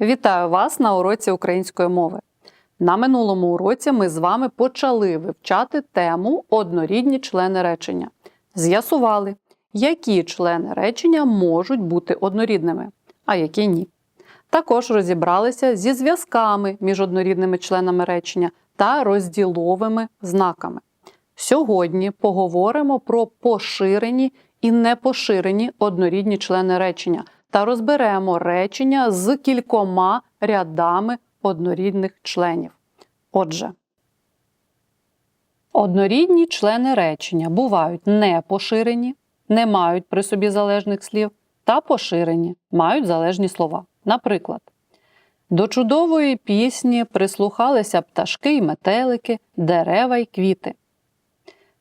Вітаю вас на уроці української мови. На минулому уроці ми з вами почали вивчати тему однорідні члени речення. З'ясували, які члени речення можуть бути однорідними, а які ні. Також розібралися зі зв'язками між однорідними членами речення та розділовими знаками. Сьогодні поговоримо про поширені і непоширені однорідні члени речення та розберемо речення з кількома рядами однорідних членів. Отже, однорідні члени речення бувають непоширені, не мають при собі залежних слів, та поширені, мають залежні слова. Наприклад, до чудової пісні прислухалися пташки й метелики, дерева й квіти.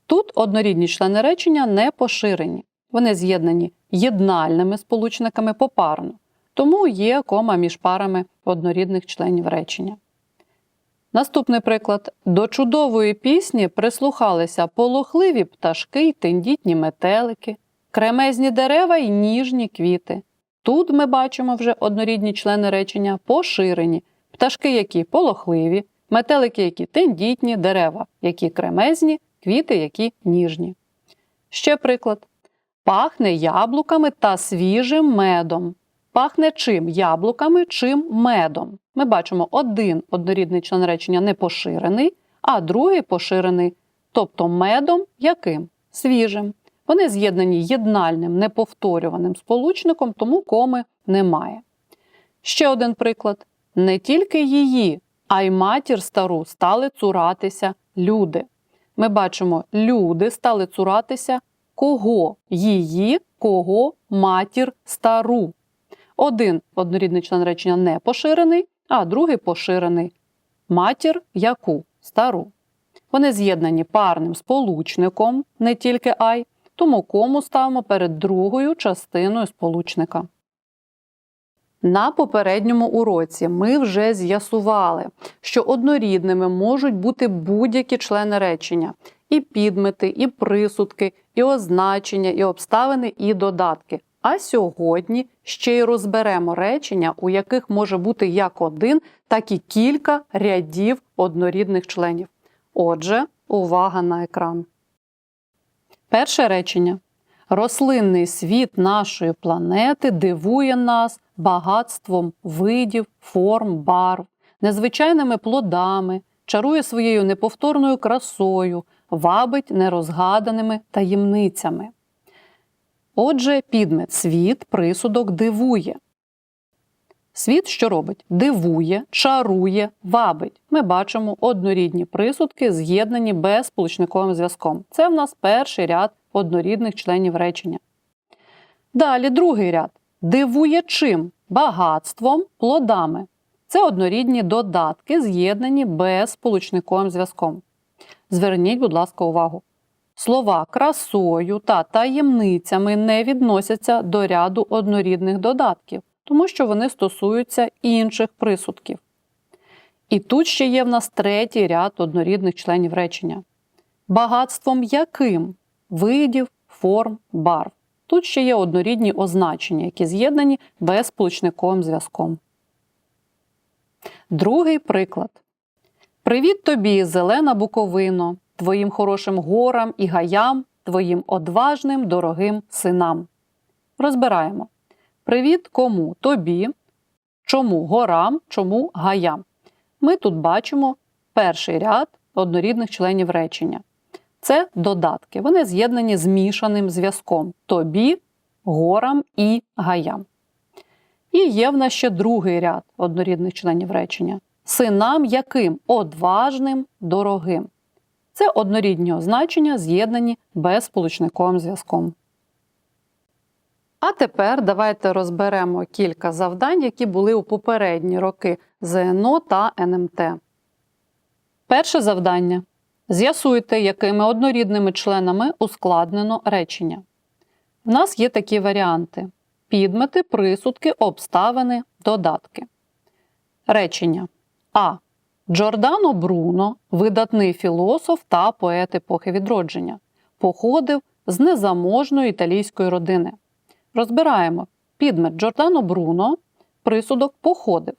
Тут однорідні члени речення не поширені. Вони з'єднані єднальними сполучниками попарно, тому є кома між парами однорідних членів речення. Наступний приклад: до чудової пісні прислухалися полохливі пташки й тендітні метелики, кремезні дерева й ніжні квіти. Тут ми бачимо вже однорідні члени речення поширені, пташки, які полохливі, метелики, які тендітні, дерева, які кремезні, квіти, які ніжні. Ще приклад. Пахне яблуками та свіжим медом. Пахне чим? Яблуками, чим медом. Ми бачимо один однорідний член речення не поширений, а другий поширений, тобто медом яким? Свіжим. Вони з'єднані єднальним неповторюваним сполучником, тому коми немає. Ще один приклад: не тільки її, а й матір стару стали цуратися люди. Ми бачимо, люди стали цуратися кого її, кого матір стару. Один однорідний член речення не поширений, а другий поширений. Матір яку стару. Вони з'єднані парним сполучником, не тільки ай, тому кому ставимо перед другою частиною сполучника. На попередньому уроці ми вже з'ясували, що однорідними можуть бути будь-які члени речення: і підмети, і присудки, і означення, і обставини, і додатки. А сьогодні ще й розберемо речення, у яких може бути як один, так і кілька рядів однорідних членів. Отже, увага на екран. Перше речення. Рослинний світ нашої планети дивує нас багатством видів, форм, барв, незвичайними плодами, чарує своєю неповторною красою, вабить нерозгаданими таємницями. Отже, підмет світ присудок дивує. Світ що робить? Дивує, чарує, вабить. Ми бачимо однорідні присудки, з'єднані безсполучниковим зв'язком. Це в нас перший ряд однорідних членів речення. Далі другий ряд. Дивує чим? Багатством, плодами. Це однорідні додатки, з'єднані безсполучниковим зв'язком. Зверніть, будь ласка, увагу. Слова красою та таємницями не відносяться до ряду однорідних додатків, тому що вони стосуються інших присудків. І тут ще є в нас третій ряд однорідних членів речення. Багатством яким? Видів, форм, барв. Тут ще є однорідні означення, які з'єднані безсполучниковим зв'язком. Другий приклад. Привіт тобі, зелена буковино, твоїм хорошим горам і гаям, твоїм одважним дорогим синам. Розбираємо. Привіт кому? Тобі. Чому горам, чому гаям? Ми тут бачимо перший ряд однорідних членів речення. Це додатки. Вони з'єднані змішаним зв'язком тобі, горам і гаям. І є в нас ще другий ряд однорідних членів речення. Синам яким одважним, дорогим. Це однорідні означення, з'єднані безсполучниковим зв'язком. А тепер давайте розберемо кілька завдань, які були у попередні роки ЗНО та НМТ. Перше завдання. З'ясуйте, якими однорідними членами ускладнено речення. В нас є такі варіанти: підмети, присудки, обставини, додатки. Речення А. Джордано Бруно, видатний філософ та поет епохи відродження, походив з незаможної італійської родини. Розбираємо підмет Джордано Бруно, присудок походив.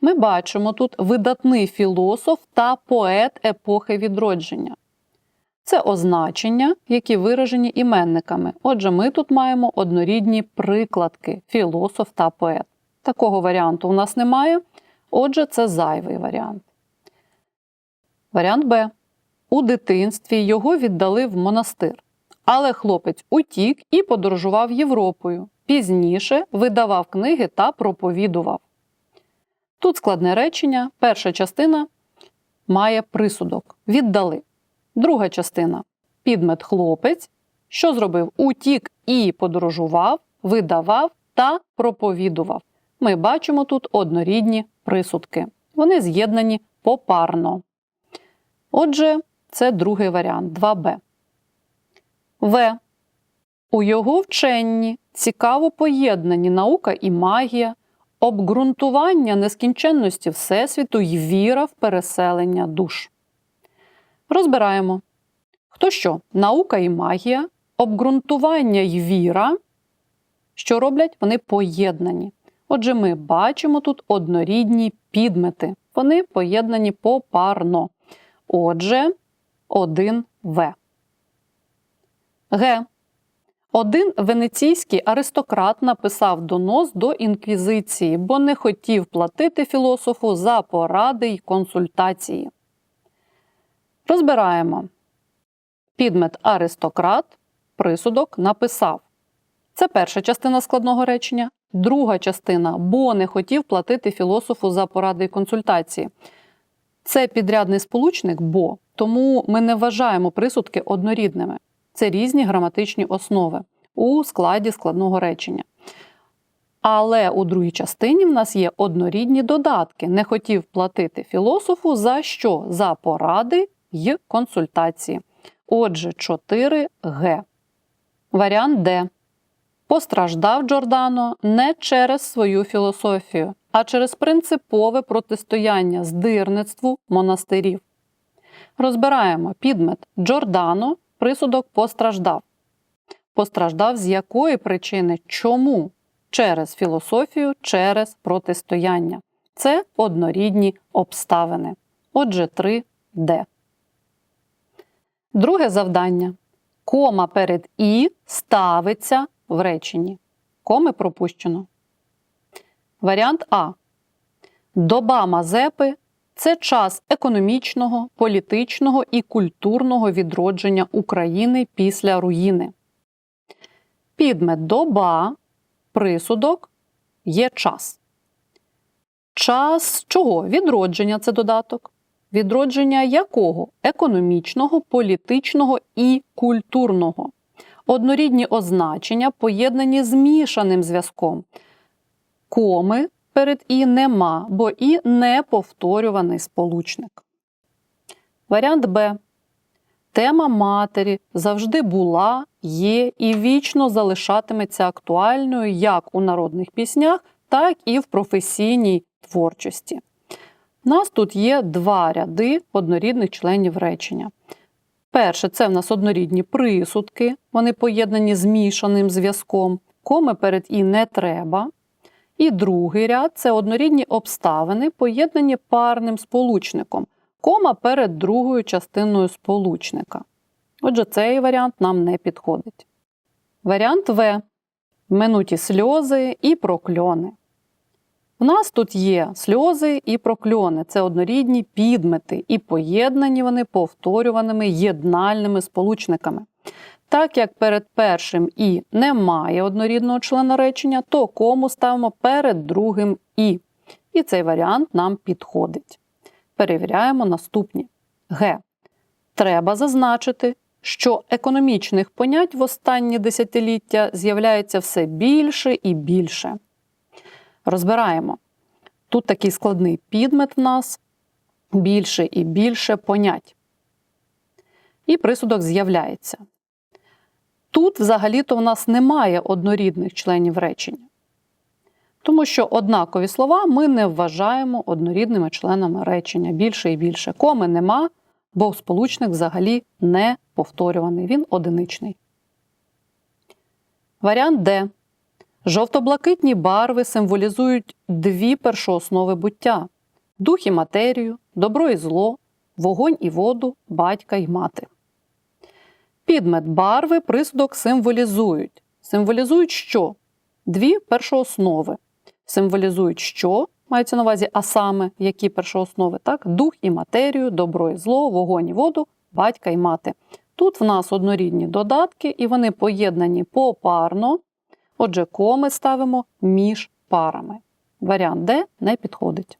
Ми бачимо тут видатний філософ та поет епохи відродження. Це означення, які виражені іменниками. Отже, ми тут маємо однорідні прикладки філософ та поет. Такого варіанту у нас немає. Отже, це зайвий варіант. Варіант Б. У дитинстві його віддали в монастир. Але хлопець утік і подорожував Європою. Пізніше видавав книги та проповідував. Тут складне речення. Перша частина має присудок. Віддали. Друга частина підмет хлопець, що зробив утік і подорожував, видавав та проповідував. Ми бачимо тут однорідні присудки. Вони з'єднані попарно. Отже, це другий варіант 2Б. В. У його вченні цікаво поєднані наука і магія, обґрунтування нескінченності Всесвіту й віра в переселення душ. Розбираємо. Хто що? Наука і магія, обґрунтування й віра. Що роблять? Вони поєднані. Отже, ми бачимо тут однорідні підмети. Вони поєднані попарно. Отже, 1В. Г. Один венеційський аристократ написав донос до інквізиції, бо не хотів платити філософу за поради й консультації. Розбираємо. Підмет аристократ, присудок написав. Це перша частина складного речення. Друга частина бо не хотів платити філософу за поради й консультації. Це підрядний сполучник бо, тому ми не вважаємо присудки однорідними. Це різні граматичні основи у складі складного речення. Але у другій частині в нас є однорідні додатки. Не хотів платити філософу за що? За поради й консультації. Отже, 4Г. Варіант Д. Постраждав Джордано не через свою філософію, а через принципове протистояння здирництву монастирів. Розбираємо підмет Джордано, присудок постраждав. Постраждав з якої причини? Чому? Через філософію, через протистояння. Це однорідні обставини. Отже, 3D. Друге завдання. Кома перед І ставиться в реченні. Коми пропущено. Варіант А. Доба Мазепи це час економічного, політичного і культурного відродження України після руїни. Підмет доба, присудок є час. Час чого? Відродження це додаток. Відродження якого? Економічного, політичного і культурного. Однорідні означення поєднані змішаним зв'язком. Коми перед і нема, бо і не повторюваний сполучник. Варіант Б. Тема матері завжди була, є і вічно залишатиметься актуальною як у народних піснях, так і в професійній творчості. У нас тут є два ряди однорідних членів речення. Перше, це в нас однорідні присудки, вони поєднані змішаним зв'язком, коми перед і не треба. І другий ряд це однорідні обставини, поєднані парним сполучником, кома перед другою частиною сполучника. Отже, цей варіант нам не підходить. Варіант В. Минуті сльози і прокльони. У нас тут є сльози і прокльони. Це однорідні підмети, і поєднані вони повторюваними єднальними сполучниками. Так як перед першим і немає однорідного члена речення, то кому ставимо перед другим і. І цей варіант нам підходить. Перевіряємо наступні. Г. Треба зазначити, що економічних понять в останні десятиліття з'являється все більше і більше. Розбираємо. Тут такий складний підмет в нас більше і більше понять. І присудок з'являється. Тут взагалі-то в нас немає однорідних членів речення. Тому що однакові слова ми не вважаємо однорідними членами речення більше і більше. Коми нема, бо сполучник взагалі не повторюваний, він одиничний. Варіант Д. Жовто-блакитні барви символізують дві першооснови буття: дух і матерію, добро і зло, вогонь і воду, батька й мати. Підмет барви присудок символізують. Символізують що? Дві першооснови. Символізують що? Мається на увазі, а саме які першооснови, так? Дух і матерію, добро і зло, вогонь і воду, батька і мати. Тут в нас однорідні додатки, і вони поєднані попарно. Отже, коми ставимо між парами. Варіант Д не підходить.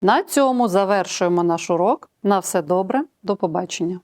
На цьому завершуємо наш урок. На все добре, до побачення.